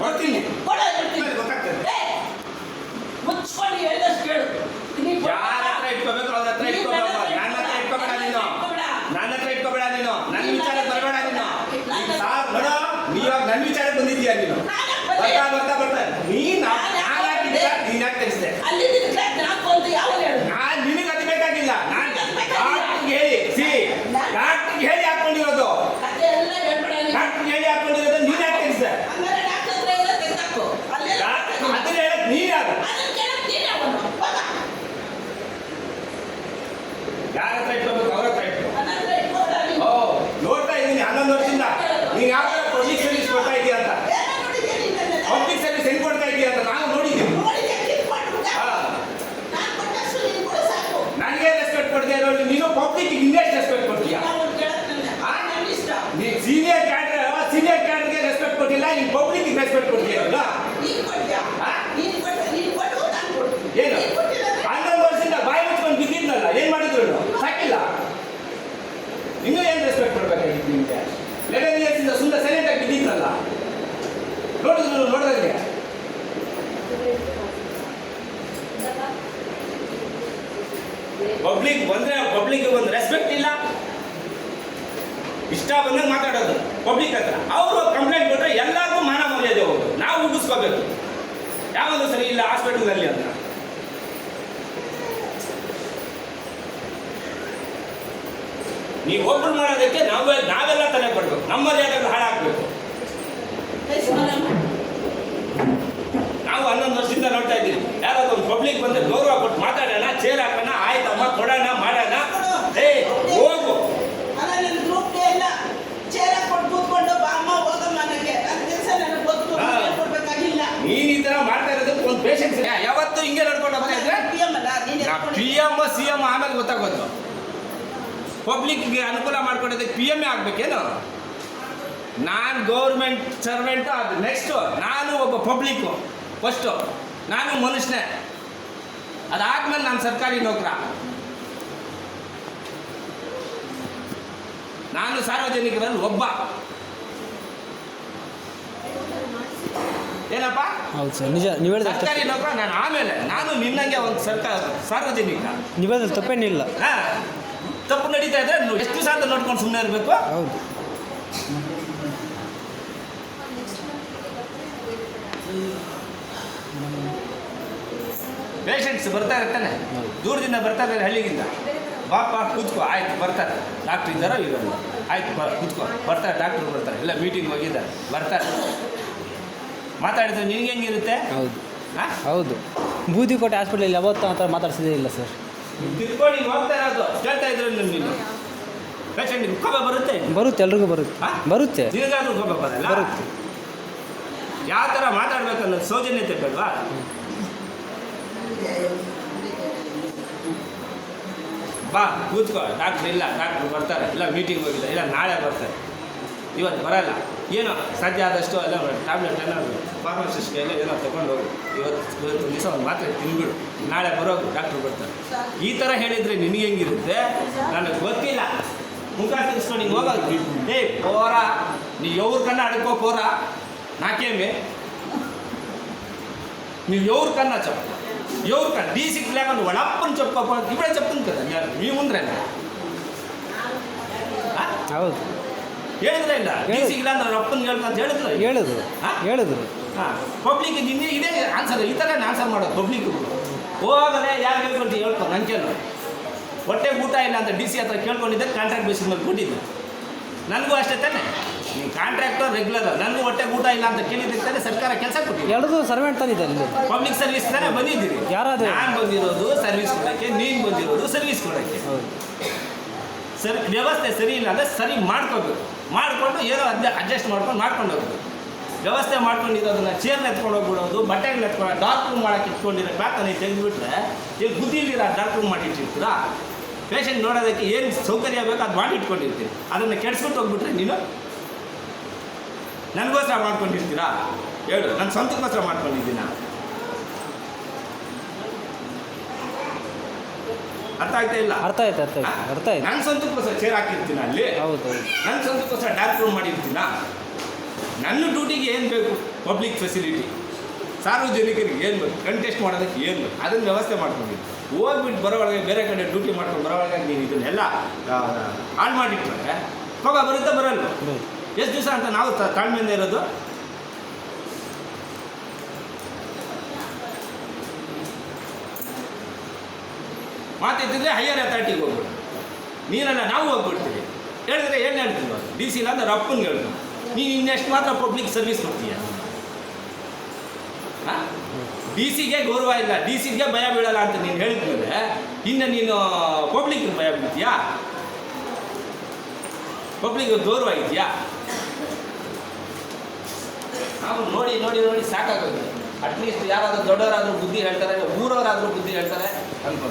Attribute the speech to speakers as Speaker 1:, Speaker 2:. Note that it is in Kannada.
Speaker 1: ಕೊಡ್ತೀನಿ
Speaker 2: ಮುಚ್ಕೊಂಡು ಹೇಳಿದಷ್ಟು ಕೇಳು.
Speaker 1: ಯಾರ ಹತ್ರ ಇಟ್ಕೋಬೇಕು ಅವ್ರ ಹತ್ರ
Speaker 2: ನೀನ್
Speaker 1: ಇಟ್ಕೋಬೇಡ.
Speaker 2: ನನ್ನ ಹತ್ರ
Speaker 1: ಇಟ್ಕೋಬೇಡ ನೀನು. ನನ್ನ ಹತ್ರ ಇಟ್ಕೋಬೇಡ ನೀನು. ನನ್ನ
Speaker 2: ನೀನ್
Speaker 1: ವಿಚಾರಕ್ಕೆ ಬರಬೇಡ ನೀನು. ಸಾರ್ ನೋಡು. ನನ್ನ ವಿಚಾರಕ್ಕೆ ಬಂದಿದ್ದೀಯ ನೀನು. ಬರ್ತಾ ಬರ್ತಾ ಬರ್ತಾ. ನೀನ್
Speaker 2: ನಾನ್ ಯಾಕ್
Speaker 1: ನಾನು ತೆಗಿಸ್ದೆ
Speaker 2: ಅಲ್ಲಿ ಯಾವ ಹೇಳು
Speaker 1: ನಾನ್ ನಿನಗೆ ಅದು ಬೇಕಾಗಿಲ್ಲ ನಾನು
Speaker 2: ನಿನಗ್ ಬೇಕಾಗಿಲ್ಲ.
Speaker 1: ಡಾಕ್ಟ್ರಿಗೆ ಹೇಳಿ ಸಿ ಡಾಕ್ಟ್ರಿಗೆ ಹೇಳಿ ಹಾಕೊಂಡಿರೋದು
Speaker 2: ಕತೆ ಎಲ್ಲ ಹೇಳ್ಬೇಡ ನೀನು.
Speaker 1: ಡಾಕ್ಟ್ರಿಗೆ ಹೇಳಿ ಹಾಕೊಂಡಿರೋದು ನೀನ್ ಯಾಕೆ ತೆಗಿಸ್ದೆ
Speaker 2: ಹಂಗಾರೆ ಡಾಕ್ಟರ್ ಹತ್ರ ಎಲ್ಲ ತೆಗ್ದಾಕು. ಅಲ್ಲೆಲ್ಲ
Speaker 1: ಡಾಕ್ಟ್ರ್ ಅದನ್ನ ಹೇಳಕ್ ನೀನ್ ಯಾರು
Speaker 2: ಅದನ್ನ ಕೇಳಕ್ ನೀನೇ ಅವನು. ಹೋಗ.
Speaker 1: ಯಾರ ಹತ್ರ ಇಟ್ಕೋಬೇಕು ಅವ್ರ ಹತ್ರ ಇಟ್ಕೋ
Speaker 2: ನನ್ನ ಹತ್ರ ಇಟ್ಕೊಬೇಡ ನೀನು.
Speaker 1: ಓ ನೋಡ್ತಾ ಇದ್ದೀನಿ ಹನ್ನೊಂದು ವರ್ಷದಿಂದ ನೀನ್ ಯಾವ ಪಬ್ಲಿಕ್ ಸರ್ವಿಸ್ ಕೊಡ್ತಾ ಇದೀಯ ಅಂತ
Speaker 2: ನೀನ್
Speaker 1: ಪಬ್ಲಿಕ್ ಸರ್ವಿಸ್ ಹೆಂಗ್ ಕೊಡ್ತಾ ಇದೀಯ ಅಂತ ನಾನು ನೋಡಿದ್ದೀವಿ.
Speaker 2: ನಾನ್ ನೀನು
Speaker 1: ನನಗೆ ರೆಸ್ಪೆಕ್ಟ್ ಕೊಡ್ತೀಯ ನೋಡಿ ನೀನು ಪಬ್ಲಿಕ್ ಇನ್ನೆಷ್ಟು ರೆಸ್ಪೆಕ್ಟ್ ಕೊಡ್ತೀಯಾ
Speaker 2: ನಾವು ಕೇಳಕ್ ನನ್ನ.
Speaker 1: ಹಾ?
Speaker 2: ನನ್ನ ಇಷ್ಟ.
Speaker 1: ನೀ ಸೀನಿಯರ್ ಕ್ಯಾಡ್ರ್ ಸೀನಿಯರ್ ಕ್ಯಾಡ್ರಿಗೆ ರೆಸ್ಪೆಕ್ಟ್ ಕೊಟ್ಟಿಲ್ಲ ನೀನು ಪಬ್ಲಿಕ್ ರೆಸ್ಪೆಕ್ಟ್ ಕೊಡ್ತೀಯಲ್ಲ
Speaker 2: ನೀನ್ ಕೊಡ್ತೀಯಾ?
Speaker 1: ಹಾ?
Speaker 2: ನೀನ್ ಕೊಟ್ಟು ನೀನ್ ಕೊಟ್ಟು ನಾನ್ ಕೊಡ್ತೀನಿ.
Speaker 1: ಏನು
Speaker 2: ನೀನ್ ಕೊಟ್ಟಿಲ್ಲ ಅಂದ್ರೆ
Speaker 1: ಹನ್ನೊಂದು ವರ್ಷದಿಂದ ಬಾಯಿ ಮುಚ್ಕೊಂಡು ಬಿದ್ದಿದ್ನಲ್ಲ ಏನ್ ಮಾಡಿದ್ರು ಇವ್ನು? ಸಾಕಿಲ್ಲ ಇನ್ನೂ ಏನ್ ರೆಸ್ಪೆಕ್ಟ್ ಕೊಡ್ಬೇಕಾಗಿತ್ತು ನಿಮ್ಗೆ ಲೆವೆನ್ ಇಯರ್ಸ್ ಇಂದ ಸುಮ್ಮನೆ ಸೈಲೆಂಟ್ ಆಗಿ ಬಿದ್ದಿದ್ನಲ್ಲ ನೋಡಿದ್ರು ನೋಡಿದ್ರೆ ಪಬ್ಲಿಕ್ ಬಂದ್ರೆ ಪಬ್ಲಿಕ್ ಒಂದು ರೆಸ್ಪೆಕ್ಟ್ ಇಲ್ಲ. ಇಷ್ಟ ಬಂದಾಗ ಮಾತಾಡೋದು ಪಬ್ಲಿಕ್ ಹತ್ರ. ಅವರು ಕಂಪ್ಲೇಂಟ್ ಕೊಟ್ಟರೆ ಎಲ್ಲರಿಗೂ ಮಾನ ಮರ್ಯಾದೆ ಹೋಗೋದು ನಾವು ಉಗಿಸ್ಕೋಬೇಕು ಯಾವುದು ಸರಿ ಇಲ್ಲ ಹಾಸ್ಪಿಟಲ್ನಲ್ಲಿ ಅಂತ. ನೀವು ಓಪನ್ ಮಾಡೋದಕ್ಕೆ ನಾವೇ, ನಾವೆಲ್ಲ ತಲೆ ಕೊಡ್ಬೇಕು. ನಮ್ಮ ಮರ್ಯಾದೆಗಳು ಹಾಳಾಗಬೇಕು. ನಾವು ಹನ್ನೊಂದು ವರ್ಷದಿಂದ ನೋಡ್ತಾ ಇದ್ದೀವಿ. ಯಾರಾದ್ರೂ ಒಂದು ಪಬ್ಲಿಕ್ ಬಂದ್ರೆ ಗೌರವ ಕೊಟ್ಟು ಮಾತಾಡೋಣ ಚೇರ್ ಹಾಕೋಣ ಕೊಡೋಣ ಮಾಡೋಣ? ಏ ಹೋಗು.
Speaker 2: ನೀನ್
Speaker 1: ಈ ತರ ಮಾಡ್ತಾ ಇರೋದಕ್ಕೆ ಒಂದು ಪೇಷನ್ಸ್ ಯಾವತ್ತು ಹಿಂಗೆ ನಡ್ಕೊಂಡು ಹೋಗ್ತಾ ಇದ್ರೆ? ಪಿ ಎಂ ಸಿ ಎಂ ಆಮೇಲೆ ಗೊತ್ತಾಗೋದು. ಪಬ್ಲಿಕ್ಗೆ ಅನುಕೂಲ ಮಾಡ್ಕೊಡೋದಕ್ಕೆ ಪಿ ಎಂ ಆಗ್ಬೇಕೇನು? ನಾನು ಗೌರ್ಮೆಂಟ್ ಸರ್ವೆಂಟು ಅದು ನೆಕ್ಸ್ಟು ನಾನು ಒಬ್ಬ ಪಬ್ಲಿಕ್ಕು ಫಸ್ಟು ನಾನು ಮನುಷ್ಯನೇ. ಅದಾದ್ಮೇಲೆ ನಾನು ಸರ್ಕಾರಿ ನೌಕರ. ನಾನು ಸಾರ್ವಜನಿಕರಲ್ಲಿ ಒಬ್ಬ. ಏನಪ್ಪ?
Speaker 3: ಹೌದು ಸರ್ ನಿಜ ನೀವು ಹೇಳಿದ
Speaker 1: ಸರ್ಕಾರಿ ನೌಕರ ನಾನು ಆಮೇಲೆ ನಾನು ನಿನ್ನಂಗೆ ಒಂದು ಸರ್ಕಾರ ಸಾರ್ವಜನಿಕ.
Speaker 3: ನೀವು ಹೇಳಿದ್ರೆ ತಪ್ಪೇನಿಲ್ಲ.
Speaker 1: ಹಾಂ ತಪ್ಪು ನಡೀತಾ ಇದ್ರೆ ಎಷ್ಟು ದಿವಸ ಅಂತ ನೋಡ್ಕೊಂಡು ಸುಮ್ಮನೆ ಇರಬೇಕು?
Speaker 3: ಹೌದು.
Speaker 1: ಪೇಷಂಟ್ಸ್ ಬರ್ತಾ ಇರ್ತಾನೆ. ದೂರದಿಂದ ಬರ್ತಾ ಇದ್ದಾರೆ ಹಳ್ಳಿಗಿಂದ ಬಾಪ ಕೂತ್ಕೋ. ಆಯ್ತು ಬರ್ತಾರೆ. ಡಾಕ್ಟ್ರ್ ಇದ್ದಾರೋ ಇರೋಲ್ಲ ಆಯ್ತು ಬ ಕೂತ್ಕೋ. ಬರ್ತಾರೆ ಡಾಕ್ಟ್ರು ಬರ್ತಾರೆ. ಎಲ್ಲ ಮೀಟಿಂಗ್ ಹೋಗಿದ್ದಾರೆ. ಬರ್ತಾರೆ. ಮಾತಾಡಿದ್ರೆ ನಿನಗೆ ಹೆಂಗಿರುತ್ತೆ?
Speaker 3: ಹೌದು.
Speaker 1: ಹಾಂ
Speaker 3: ಹೌದು. ಬೂದಿಕೋಟೆ ಹಾಸ್ಪಿಟಲ್ ಯಾವತ್ತೂ ಆ ಥರ ಮಾತಾಡ್ಸಿದೇ ಇಲ್ಲ ಸರ್
Speaker 1: ತಿರ್ಕೊಂಡು ಹಿಂಗೆ ಹೋಗ್ತಾ ಇರೋದು. ಕೇಳ್ತಾ ಇದ್ರು ನೀನು. ಪೇಷಂಟ್ಗೆ ಕೋಪ ಬರುತ್ತೆ?
Speaker 3: ಬರುತ್ತೆ ಎಲ್ರಿಗೂ ಬರುತ್ತೆ.
Speaker 1: ಹಾ?
Speaker 3: ಬರುತ್ತೆ.
Speaker 1: ನಿನಗಾದ್ರೂ ಕೋಪ ಬರಲ್ಲ?
Speaker 3: ಬರುತ್ತೆ.
Speaker 1: ಯಾವ ಥರ ಮಾತಾಡ್ಬೇಕು ಅನ್ನೋದು ಸೌಜನ್ಯತೆ ಬೇಡವಾ? ಬಾ, ಕೂತ್ಕೋ. ಡಾಕ್ಟ್ರ್ ಇಲ್ಲ ಡಾಕ್ಟ್ರ್ ಬರ್ತಾರೆ. ಇಲ್ಲ ಮೀಟಿಂಗ್ ಹೋಗಿಲ್ಲ. ಇಲ್ಲ, ನಾಳೆ ಬರ್ತಾರೆ. ಇವತ್ತು ಬರಲ್ಲ. ಏನೋ ಸಾಧ್ಯ ಆದಷ್ಟು ಎಲ್ಲ ಟ್ಯಾಬ್ಲೆಟ್ ಎಲ್ಲ ಫಾರ್ಮಸಿಸ್ಟ್ ಎಲ್ಲ ಏನೋ ತೊಗೊಂಡು ಹೋಗು. ಇವತ್ತು ಇವತ್ತು ದಿವಸ ಒಂದು ಮಾತ್ರೆ ತಿನ್ಬಿಡು. ನಾಳೆ ಬರೋದು ಡಾಕ್ಟ್ರು ಬರ್ತಾರೆ. ಈ ಥರ ಹೇಳಿದರೆ ನಿನಗೆ ಹೆಂಗಿರುತ್ತೆ? ನನಗೆ ಗೊತ್ತಿಲ್ಲ. ಮುಖ ತಿರ್ಸ್ಕೊಂಡು ಹಿಂಗೆ ಹೋಗೋದು ಏ, ಪೋರ. ನೀವು ಯವ್ರ ಕಣ್ಣ ಅಡ್ಕೋ, ಪೋರ. ನಾಕೇಮೆ? ನೀವು ಯವ್ರ ಕಣ್ಣ ಚಪ್ಪ ఎవరికన్నా డీసీకి లేకుండా వాడు అప్పని చెప్పుకోపో ఇప్పుడే చెప్తుంది కదా మీరు మీ ముందరే
Speaker 3: ಹೌದು
Speaker 1: ಹೇಳಿದ್ರೆ ಇಲ್ಲ ಡೀಸಿಗೆ ಇಲ್ಲ ಅಂದ್ರೆ ಅಪ್ಪನ ಹೇಳ್ಕೊಂತ ಹೇಳಿದ್ರೆ
Speaker 3: ಹೇಳಿದ್ರು
Speaker 1: ಹಾ?
Speaker 3: ಹೇಳಿದ್ರು
Speaker 1: ಪಬ್ಲಿಕ್ ನಿನ್ನೆ ಇದೇ ಆನ್ಸರ್ ಈ ಥರ ಆನ್ಸರ್ ಮಾಡೋದು ಪಬ್ಲಿಕ್ ಹೋಗಲೇ ಯಾರು ಹೇಳ್ಕೊಂಡು ಹೇಳ್ಕೊ ನಂಗೆ ಕೇಳು ಹೊಟ್ಟೆ ಊಟ ಇಲ್ಲ ಅಂತ ಡಿ ಸಿ ಹತ್ರ ಕೇಳ್ಕೊಂಡಿದ್ದೆ ಕಾಂಟ್ರಾಕ್ಟ್ ಬೇಸಿಸ್ ಮೇಲೆ ಕೊಟ್ಟಿದ್ದೆ ನನಗೂ ಅಷ್ಟೇ ತಾನೆ ನೀನು ಕಾಂಟ್ರಾಕ್ಟರ್ ರೆಗ್ಯುಲರ್ ನನಗೂ ಹೊಟ್ಟೆ ಊಟ ಇಲ್ಲ ಅಂತ ಕೇಳಿದ್ದಕ್ಕೆ ಸರ್ಕಾರ ಕೆಲಸ ಕೊಟ್ಟಿದೆ.
Speaker 3: ಎರಡು ಸರ್ವೆಂಟ್ ತಂದಿದೆ ಅಲ್ಲಿ
Speaker 1: ಪಬ್ಲಿಕ್ ಸರ್ವಿಸ್ ತಾನೆ ಬಂದಿದ್ದೀರಿ.
Speaker 3: ಯಾರಾದ್ರೂ?
Speaker 1: ನಾನು ಬಂದಿರೋದು ಸರ್ವಿಸ್ ಕೊಡೋಕ್ಕೆ ನೀನು ಬಂದಿರೋದು ಸರ್ವಿಸ್ ಕೊಡೋಕ್ಕೆ. ಸರಿ ವ್ಯವಸ್ಥೆ ಸರಿ ಇಲ್ಲ ಅಂದರೆ ಸರಿ ಮಾಡ್ಕೋಬೇಕು. ಮಾಡಿಕೊಂಡು ಏನೋ ಅದ್ನ ಅಡ್ಜಸ್ಟ್ ಮಾಡ್ಕೊಂಡು ಮಾಡ್ಕೊಂಡು ಹೋಗ್ಬೇಕು. ವ್ಯವಸ್ಥೆ ಮಾಡ್ಕೊಂಡಿರೋದನ್ನ ಚೇರ್ನ ಎತ್ಕೊಂಡು ಹೋಗ್ಬಿಡೋದು ಬಟ್ಟೆಗಳನ್ನ ಎತ್ಕೊಂಡು ಡಾರ್ಕ್ ರೂಮ್ ಮಾಡಕ್ಕೆ ಇಟ್ಕೊಂಡಿರೋ ನೀವು ತೆಗೆದುಬಿಟ್ರೆ ಈಗ ಬುದ್ಧಿಲಿರೋ ಡಾರ್ಕ್ ರೂಮ್ ಮಾಡಿ ಇಟ್ಟಿರ್ತೀರಾ? ಪೇಷಂಟ್ ನೋಡೋದಕ್ಕೆ ಏನು ಸೌಕರ್ಯ ಬೇಕೋ ಅದು ಮಾಡಿ ಇಟ್ಕೊಂಡಿರ್ತೀರಿ. ಅದನ್ನು ಕೆಡಿಸ್ಬಿಟ್ಟು ಹೋಗ್ಬಿಟ್ರೆ ನೀನು ನನಗೋಸ್ಕರ ಮಾಡ್ಕೊಂಡಿರ್ತೀರಾ? ಹೇಳು ನನ್ನ ಸ್ವಂತಕ್ಕೋಸ್ಕರ ಮಾಡ್ಕೊಂಡಿದ್ದೀನ? ಅರ್ಥ ಆಗ್ತಾ ಇಲ್ಲ?
Speaker 3: ಅರ್ಥ ಆಯ್ತು ಅರ್ಥ ಆಯ್ತು ಅರ್ಥ ಆಯ್ತು.
Speaker 1: ನನ್ನ ಸ್ವಂತಕ್ಕೋಸ್ಕರ ಚೇರ್ ಹಾಕಿರ್ತೀನ ಅಲ್ಲಿ?
Speaker 3: ಹೌದು
Speaker 1: ನನ್ನ ಸ್ವಂತಕ್ಕೋಸ್ಕರ ಡಾರ್ಕ್ ರೂಮ್ ಮಾಡಿರ್ತೀನ? ನನ್ನ ಡ್ಯೂಟಿಗೆ ಏನು ಬೇಕು? ಪಬ್ಲಿಕ್ ಫೆಸಿಲಿಟಿ ಸಾರ್ವಜನಿಕರಿಗೆ ಏನು ಬೇಕು? ಕಂಟೆಸ್ಟ್ ಮಾಡೋದಕ್ಕೆ ಏನು ಬೇಕು? ಅದನ್ನು ವ್ಯವಸ್ಥೆ ಮಾಡ್ಕೊಂಡು. ಹೋಗ್ಬಿಟ್ಟು ಬರೋ ಒಳಗೆ ಬೇರೆ ಕಡೆ ಡ್ಯೂಟಿ ಮಾಡ್ಕೊಂಡು ಬರೋ ಒಳಗೆ ನೀನು ಇದನ್ನೆಲ್ಲ ಹಾಳು ಮಾಡಿಟ್ರೆ ಹೋಗ ಬರುತ್ತೆ ಬರಲ್ಲ ಎಷ್ಟು ದಿವಸ ಅಂತ ನಾವು ತಾಳ್ಮೆಯಿಂದ ಇರೋದು? ಮಾತಿದ್ದರೆ ಹೈಯರ್ ಅಥಾರಿಟಿಗೆ ಹೋಗ್ಬಿಡು. ನೀನಲ್ಲ, ನಾವು ಹೋಗ್ಬಿಡ್ತೀವಿ. ಹೇಳಿದ್ರೆ ಏನು ಹೇಳ್ತೀವಿ ಡಿ ಸಿ ಇಲ್ಲ ಅಂದ್ರೆ ಅಪ್ಪನಿಗೆ ಹೇಳ್ತೀವಿ ನೀನು ಇನ್ನೆಷ್ಟು ಮಾತ್ರ ಪಬ್ಲಿಕ್ ಸರ್ವಿಸ್ ಕೊಡ್ತೀಯ? ಡಿ ಸಿಗೆ ಗೌರವ ಇಲ್ಲ. ಡಿ ಸಿಗೆ ಭಯ ಬೀಳಲ್ಲ ಅಂತ ನೀನು ಹೇಳಿದ್ಮೇಲೆ ಇನ್ನು ನೀನು ಪಬ್ಲಿಕ್ಗೆ ಭಯ ಬೀಳ್ತೀಯಾ? ಪಬ್ಲಿಕ್ ಗೌರವ ಇದೆಯಾ? ನಾವು ನೋಡಿ ನೋಡಿ ನೋಡಿ ಸಾಕಾಗುತ್ತೆ ಅಟ್ಲೀಸ್ಟ್ ಯಾರಾದರೂ ದೊಡ್ಡವರಾದರೂ ಬುದ್ಧಿ ಹೇಳ್ತಾರೆ ಊರವರಾದರೂ ಬುದ್ಧಿ ಹೇಳ್ತಾರೆ ಅನ್ಕೊಂಡು